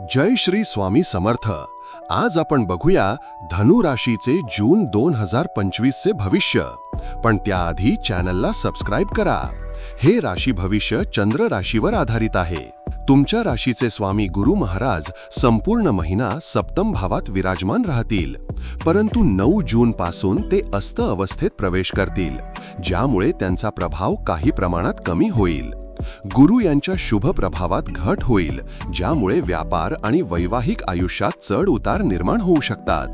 जय श्री स्वामी समर्थ. आज आपण बघूया धनु राशीचे जून दोन हजार पंचवीसचे भविष्य. पण त्याआधी चॅनलला सबस्क्राईब करा. हे राशी भविष्य चंद्र राशीवर आधारित आहे. तुमच्या राशीचे स्वामी गुरु महाराज संपूर्ण महिना सप्तम भावात विराजमान राहतील. परंतु नऊ जून पासून ते अस्त अवस्थेत प्रवेश करतील. ज्यामुळे त्यांचा प्रभाव काही प्रमाणात कमी होईल. गुरु यांच्या शुभ प्रभावात घट होईल ज्यामुळे व्यापार आणि वैवाहिक आयुष्यात चढ उतार निर्माण होऊ शकतात.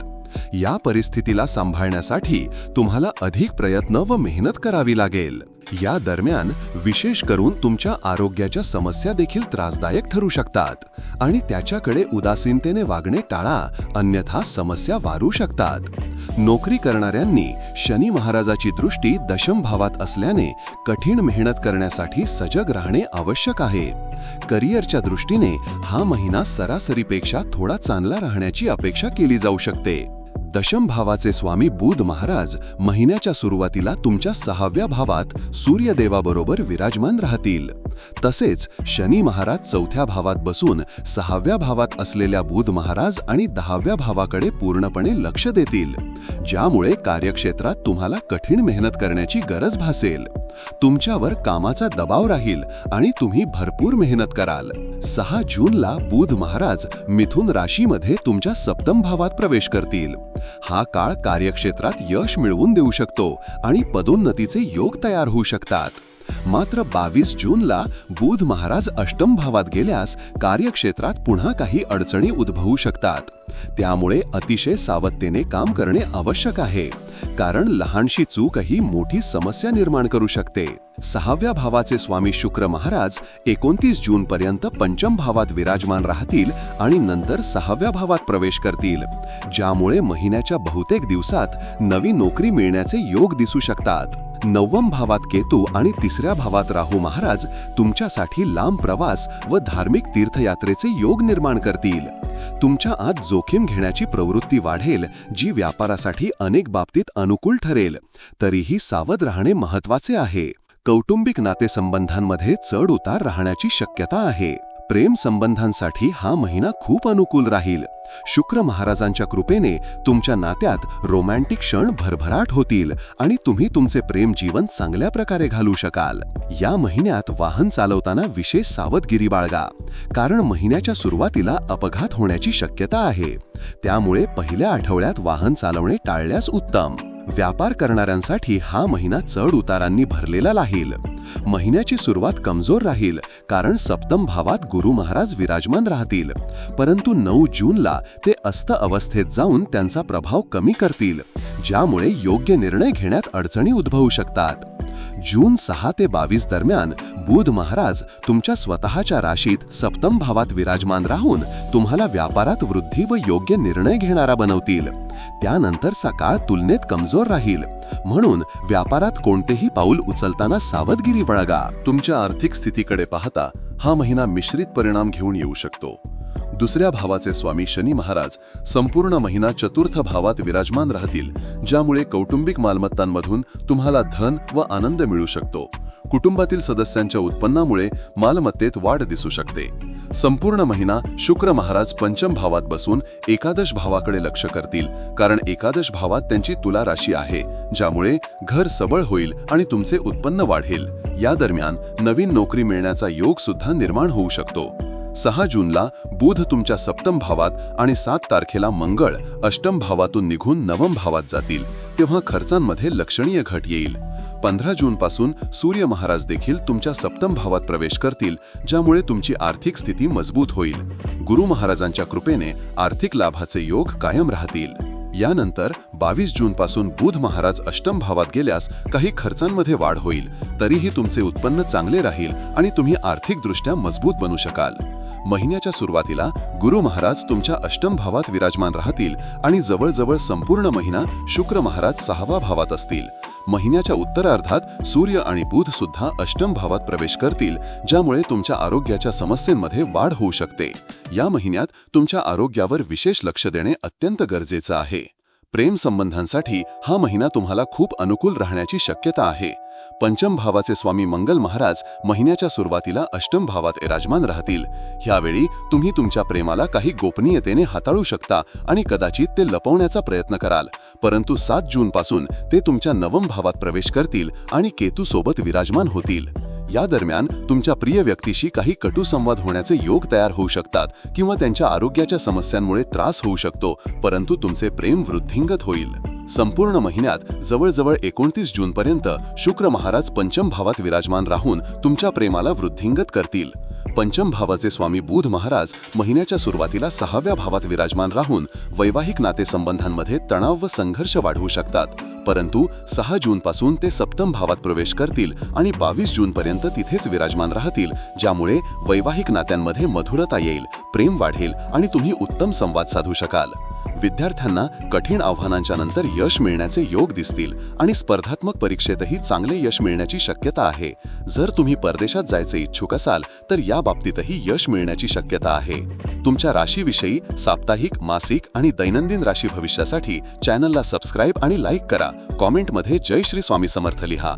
या परिस्थितीला सांभाळण्यासाठी तुम्हाला अधिक प्रयत्न व मेहनत करावी लागेल. या दरम्यान विशेष करून तुमच्या आरोग्याच्या समस्या देखील त्रासदायक ठरू शकतात आणि त्याच्याकडे उदासीनतेने वागणे टाळा अन्यथा समस्या वारू शकतात. नोकरी करणाऱ्यांनी शनी महाराजाची दृष्टी दशम भावात असल्याने कठीण मेहनत करण्यासाठी सजग राहणे आवश्यक आहे. करिअरच्या दृष्टीने हा महिना सरासरीपेक्षा थोडा चांगला राहण्याची अपेक्षा केली जाऊ शकते. दशम भावाचे स्वामी बुध महाराज महिन्याच्या सुरुवातीला तुमच्या सहाव्या भावात सूर्यदेवाबरोबर विराजमान राहतील. तसेच शनी महाराज चौथ्या भावात बसून सहाव्या भावात असलेल्या बुध महाराज आणि दहाव्या भावाकडे पूर्णपणे लक्ष देतील. ज्यामुळे कार्यक्षेत्रात तुम्हाला कठीण मेहनत करण्याची गरज भासेल. तुमच्यावर कामाचा दबाव राहील आणि तुम्ही भरपूर मेहनत कराल. सहा जूनला बुध महाराज मिथुन राशीमध्ये तुमच्या सप्तम भावात प्रवेश करतील. हा काळ कार्यक्षेत्रात यश मिळवून देऊ शकतो आणि पदोन्नतीचे योग तयार होऊ शकतात. मात्र बावीस जूनला बुध महाराज अष्टम भावात गेल्यास कार्यक्षेत्रात पुन्हा काही अडचणी उद्भवू शकतात. त्यामुळे अतिशय सावधतेने काम करणे आवश्यक आहे. कारण लहानशी चूकही मोठी समस्या निर्माण करू शकते. सहाव्या भावाचे स्वामी शुक्र महाराज एकोणतीस जून पर्यंत पंचम भावात विराजमान राहतील आणि नंतर सहाव्या भावात प्रवेश करतील. ज्यामुळे महिन्याच्या बहुतेक दिवसात नवी नोकरी मिळण्याचे योग दिसू शकतात. नवम भावात केतू आणि तिसऱ्या भावात राहू महाराज तुमच्यासाठी लांब प्रवास व धार्मिक तीर्थयात्रेचे योग निर्माण करतील. तुमच्या आत जोखीम घेण्याची प्रवृत्ती वाढेल जी व्यापारासाठी अनेक बाबतीत अनुकूल ठरेल. तरीही सावध राहणे महत्त्वाचे आहे. कौटुंबिक नातेसंबंधांमध्ये चढ उतार राहण्याची शक्यता आहे. प्रेम संबंधांसाठी हा महिना खूप अनुकूल राहील. शुक्र महाराजांच्या कृपेने तुमच्या नात्यात रोमॅन्टिक क्षण भरभराट होतील आणि तुम्ही तुमचे प्रेम जीवन चांगल्या प्रकारे घालू शकाल. या महिन्यात वाहन चालवताना विशेष सावधगिरी बाळगा कारण महिन्याच्या सुरुवातीला अपघात होण्याची शक्यता आहे. त्यामुळे पहिल्या आठवड्यात वाहन चालवणे टाळल्यास उत्तम. व्यापार करणाऱ्यांसाठी हा महिना चढ उतारांनी भरलेला राहील. महिन्याची सुरुवात कमजोर राहील कारण सप्तम भावात गुरु महाराज विराजमान राहतील. परंतु नऊ जूनला ते अस्त अवस्थेत जाऊन त्यांचा प्रभाव कमी करतील ज्यामुळे योग्य निर्णय घेण्यात अडचणी उद्भवू शकतात. जून सहा ते बावीस दरम्यान बुध महाराज तुमच्या स्वतःच्या राशीत सप्तम भावात विराजमान राहून तुम्हाला व्यापारात वृद्धी व योग्य निर्णय घेणारा बनवतील. त्यानंतर सकाळ तुलनेत कमजोर राहील. म्हणून व्यापारात कोणतेही पाऊल उचलताना सावधगिरी बाळगा. तुमच्या आर्थिक स्थितीकडे पाहता हा महिना मिश्रित परिणाम घेऊन येऊ शकतो. दुसऱ्या भावाचे स्वामी शनी महाराज संपूर्ण महिना चतुर्थ भावात विराजमान राहतील ज्यामुळे कौटुंबिक मालमत्तांमधून तुम्हाला धन व आनंद मिळू शकतो. कुटुंबातील सदस्यांच्या उत्पन्नामुळे मालमत्तेत वाढ दिसू शकते. संपूर्ण महिना शुक्र महाराज पंचम भावात बसून एकादश भावाकडे लक्ष करतील कारण एकादश भावात त्यांची तुला राशी आहे ज्यामुळे घर सबळ होईल आणि तुमचे उत्पन्न वाढेल. या दरम्यान नवीन नोकरी मिळण्याचा योग सुद्धा निर्माण होऊ शकतो. सहा जूनला बुध तुमच्या सप्तम भावात आणि सात तारखेला मंगळ अष्टम भावातून निघून नवम भावात जातील तेव्हा खर्चांमध्ये लक्षणीय घट येईल. पंधरा जून पासून सूर्य महाराज देखील तुमच्या सप्तम भावात प्रवेश करतील ज्यामुळे तुमची आर्थिक स्थिती मजबूत होईल. गुरु महाराजांच्या कृपेने आर्थिक लाभाचे योग कायम राहतील. यानंतर बावीस जून पासून बुध महाराज अष्टम भावात गेल्यास काही खर्चांमध्ये वाढ होईल. तरीही तुमचे उत्पन्न चांगले राहील आणि तुम्ही आर्थिकदृष्ट्या मजबूत बनू शकाल. महिन्याच्या सुरुवातीला गुरु महाराज तुमच्या अष्टम भावात विराजमान राहतील आणि जवळजवळ संपूर्ण महिना शुक्र महाराज सहावा भावात असतील. महिन्याच्या उत्तरार्धात सूर्य आणि बुध सुद्धा अष्टम भावात प्रवेश करतील ज्यामुळे तुमच्या आरोग्याच्या समस्येमध्ये वाढ होऊ शकते. या महिन्यात तुमच्या आरोग्यावर विशेष लक्ष देणे अत्यंत गरजेचं आहे. प्रेम संबंधांसाठी हा महिना तुम्हाला खूप अनुकूल राहण्याची शक्यता आहे. पंचम भावाचे स्वामी मंगल महाराज महिन्याच्या सुरुवातीला अष्टम भावात विराजमान राहतील. ह्यावेळी तुम्ही तुमच्या प्रेमाला काही गोपनीयतेने हाताळू शकता आणि कदाचित ते लपवण्याचा प्रयत्न कराल. परंतु सात जूनपासून ते तुमच्या नवम भावात प्रवेश करतील आणि केतूसोबत विराजमान होतील. या दरम्यान तुमच्या प्रिय व्यक्तीशी काही कटू संवाद होण्याचे योग तयार होऊ शकतात किंवा त्यांच्या आरोग्याच्या समस्यांमुळे त्रास होऊ शकतो परंतु तुमचे प्रेम वृद्धिंगत होईल. संपूर्ण महिन्यात जवळजवळ एकोणतीस जूनपर्यंत शुक्र महाराज पंचम भावात विराजमान राहून तुमच्या प्रेमाला वृद्धिंगत करतील. पंचम भावाचे स्वामी बुध महाराज महिन्याच्या सुरुवातीला सहाव्या भावात विराजमान राहून वैवाहिक नातेसंबंधांमध्ये तणाव व संघर्ष वाढवू शकतात. परंतु सहा जून पासून ते सप्तम भावात प्रवेश करतील आणि बावीस जून पर्यंत तिथेच विराजमान राहतील ज्यामुळे वैवाहिक नात्यांमध्ये मधुरता येईल प्रेम वाढेल आणि तुम्ही उत्तम संवाद साधू शकाल. विद्यार्थ्यांना कठीण आव्हानांच्या नंतर यश मिळण्याचे योग दिसतील आणि स्पर्धात्मक परीक्षेतही चांगले यश मिळण्याची शक्यता आहे. जर तुम्ही परदेशात जायचे इच्छुक असाल तर या बाबतीतही यश मिळण्याची शक्यता आहे. तुमच्या राशीविषयी साप्ताहिक मासिक आणि दैनंदिन राशी भविष्यासाठी चॅनलला सबस्क्राईब आणि लाईक करा. कॉमेंटमध्ये जय श्री स्वामी समर्थ लिहा.